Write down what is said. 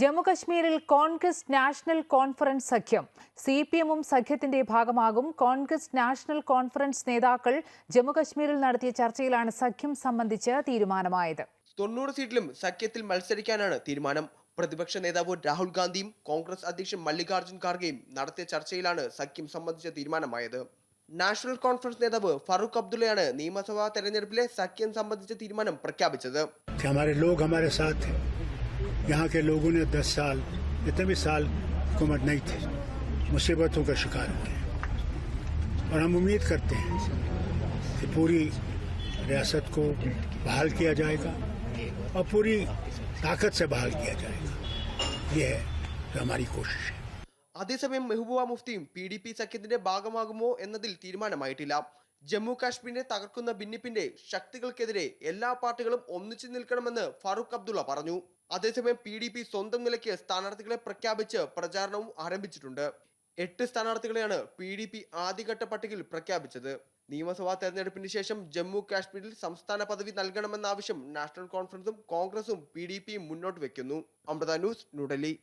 ജമ്മുകശ്മീരിൽ Congress national conference സഖ്യം. C P എമ്മും സഖ്യത്തിന്റെ ഭാഗമാകും. കോൺഗ്രസ് നാഷണൽ കോൺഫറൻസ് നേതാക്കൾ ജമ്മുകശ്മീരിൽ നടത്തിയ ചർച്ചയിലാണ് സഖ്യം സംബന്ധിച്ച് തീരുമാനമായത്. തൊണ്ണൂറ് സീറ്റിലും സഖ്യത്തിൽ മത്സരിക്കാനാണ് തീരുമാനം. പ്രതിപക്ഷ നേതാവ് രാഹുൽ ഗാന്ധിയും കോൺഗ്രസ് അധ്യക്ഷൻ മല്ലികാർജുൻ ഖാർഗെയും നടത്തിയ ചർച്ചയിലാണ് സഖ്യം സംബന്ധിച്ച തീരുമാനമായത്. നാഷണൽ കോൺഫറൻസ് നേതാവ് ഫറൂഖ് അബ്ദുള്ളയാണ് നിയമസഭാ തെരഞ്ഞെടുപ്പിലെ സഖ്യം സംബന്ധിച്ച തീരുമാനം പ്രഖ്യാപിച്ചത്. कि हमारे लोग हमारे साथ हैं यहाँ के लोगों ने दस साल इतने भी साल हुकूमत नहीं थी मुसीबतों का शिकार हुए हैं और हम उम्मीद करते हैं कि पूरी रियासत को बहाल किया जाएगा और पूरी ताकत से बहाल किया जाएगा ये है जो हमारी कोशिश है അതേസമയം മെഹബൂബ മുഫ്തിയും പി ഡി പി സഖ്യത്തിന്റെ ഭാഗമാകുമോ എന്നതിൽ തീരുമാനമായിട്ടില്ല ജമ്മു കാശ്മീരിനെ തകർക്കുന്ന ഭിന്നിപ്പിന്റെ ശക്തികൾക്കെതിരെ എല്ലാ പാർട്ടികളും ഒന്നിച്ചു നിൽക്കണമെന്ന് ഫാറൂഖ് അബ്ദുള്ള പറഞ്ഞു. അതേസമയം പി ഡി പി സ്വന്തം നിലയ്ക്ക് സ്ഥാനാർത്ഥികളെ പ്രഖ്യാപിച്ച് പ്രചാരണവും ആരംഭിച്ചിട്ടുണ്ട്. എട്ട് സ്ഥാനാർത്ഥികളെയാണ് പി ഡി പി ആദ്യഘട്ട പട്ടികയിൽ പ്രഖ്യാപിച്ചത്. നിയമസഭാ തെരഞ്ഞെടുപ്പിന് ശേഷം ജമ്മു കാശ്മീരിൽ സംസ്ഥാന പദവി നൽകണമെന്ന ആവശ്യം നാഷണൽ കോൺഫറൻസും കോൺഗ്രസും പി ഡി പിയും മുന്നോട്ട് വെക്കുന്നു. അമൃത ന്യൂസ് ന്യൂഡൽഹി.